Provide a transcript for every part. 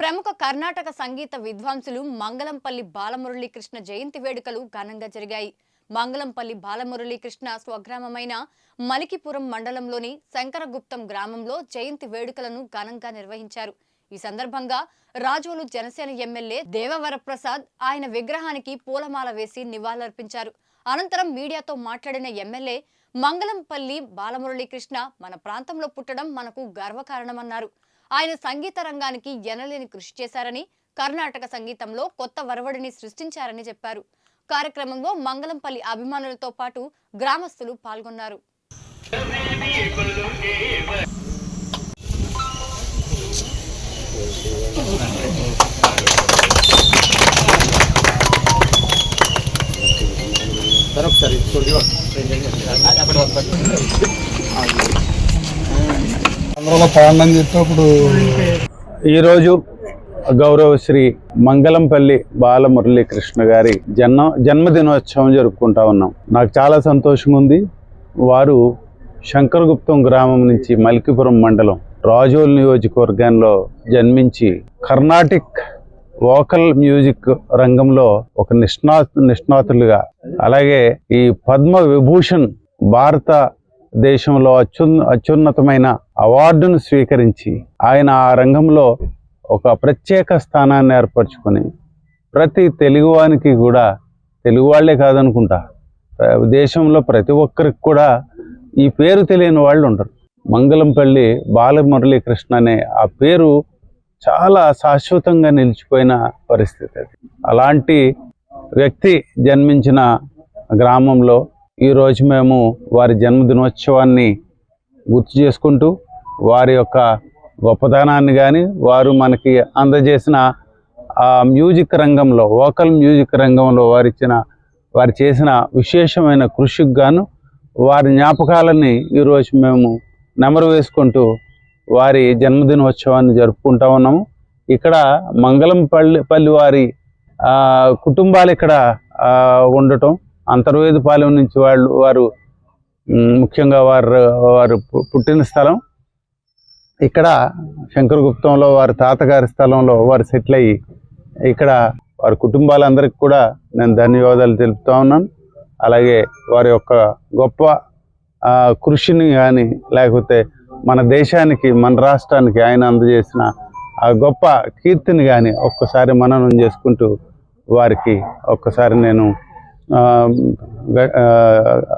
ప్రముఖ కర్ణాటక సంగీత విద్వాంసులు మంగళంపల్లి బాలమురళీకృష్ణ జయంతి వేడుకలు ఘనంగా జరిగాయి. మంగళంపల్లి బాలమురళీకృష్ణ స్వగ్రామమైన మలికిపురం మండలంలోని శంకరగుప్తం గ్రామంలో జయంతి వేడుకలను ఘనంగా నిర్వహించారు. ఈ సందర్భంగా రాజోలు జనసేన ఎమ్మెల్యే దేవవరప్రసాద్ ఆయన విగ్రహానికి పూలమాల వేసి నివాళులర్పించారు. అనంతరం మీడియాతో మాట్లాడిన ఎమ్మెల్యే మంగళంపల్లి బాలమురళీకృష్ణ మన ప్రాంతంలో పుట్టడం మనకు గర్వకారణమన్నారు. ఆయన సంగీత రంగానికి ఎనలేని కృషి చేశారని కర్ణాటక సంగీతంలో కొత్త వరవడిని సృష్టించారని చెప్పారు. కార్యక్రమంలో మంగళంపల్లి అభిమానులతో పాటు గ్రామస్తులు పాల్గొన్నారు. సరే ఒకసారి స్టూడియో అందులో పాడండి ఈరోజు గౌరవ శ్రీ మంగళంపల్లి బాలమురళీకృష్ణ గారి జన్మ జన్మదినోత్సవం జరుపుకుంటా ఉన్నాం. నాకు చాలా సంతోషంగా ఉంది. వారు శంకరగుప్తం గ్రామం నుంచి మల్కిపురం మండలం రాజోల్ నియోజకవర్గంలో జన్మించి కర్ణాటిక్ వోకల్ మ్యూజిక్ రంగంలో ఒక నిష్ణా నిష్ణాతులుగా అలాగే ఈ పద్మ విభూషణ్ భారత దేశంలో అత్యున్న అత్యున్నతమైన అవార్డును స్వీకరించి ఆయన ఆ రంగంలో ఒక ప్రత్యేక స్థానాన్ని ఏర్పరచుకొని ప్రతి తెలుగువానికి కూడా తెలుగు వాళ్ళే కాదనుకుంటా దేశంలో ప్రతి ఒక్కరికి కూడా ఈ పేరు తెలియని వాళ్ళు ఉండరు. మంగళంపల్లి బాలమురళీకృష్ణ అనే ఆ పేరు చాలా శాశ్వతంగా నిలిచిపోయిన పరిస్థితి అది. అలాంటి వ్యక్తి జన్మించిన గ్రామంలో ఈరోజు మేము వారి జన్మదినోత్సవాన్ని గుర్తు చేసుకుంటూ వారి యొక్క గొప్పతనాన్ని కానీ వారు మనకి అందజేసిన ఆ మ్యూజిక్ రంగంలో వోకల్ మ్యూజిక్ రంగంలో వారిచ్చిన వారు చేసిన విశేషమైన కృషికి గాను వారి జ్ఞాపకాలని ఈరోజు మేము నెమరు వేసుకుంటూ వారి జన్మదినోత్సవాన్ని జరుపుకుంటా ఉన్నాము. ఇక్కడ మంగళం పల్లి పల్లి వారి కుటుంబాలు ఇక్కడ ఉండటం అంతర్వేదిపాలెం నుంచి వాళ్ళు వారు ముఖ్యంగా వారు వారు పు- పుట్టిన స్థలం. ఇక్కడ శంకరగుప్తంలో వారి తాతగారి స్థలంలో వారు సెటిల్ అయ్యి ఇక్కడ వారి కుటుంబాలందరికీ కూడా నేను ధన్యవాదాలు తెలుపుతా ఉన్నాను. అలాగే వారి యొక్క గొప్ప కృషిని కానీ లేకపోతే మన దేశానికి మన రాష్ట్రానికి ఆయన అందజేసిన ఆ గొప్ప కీర్తిని కానీ ఒక్కసారి మననం చేసుకుంటూ వారికి ఒక్కసారి నేను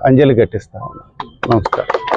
అంజలి ఘటిస్తా ఉన్నాను నమస్కారం.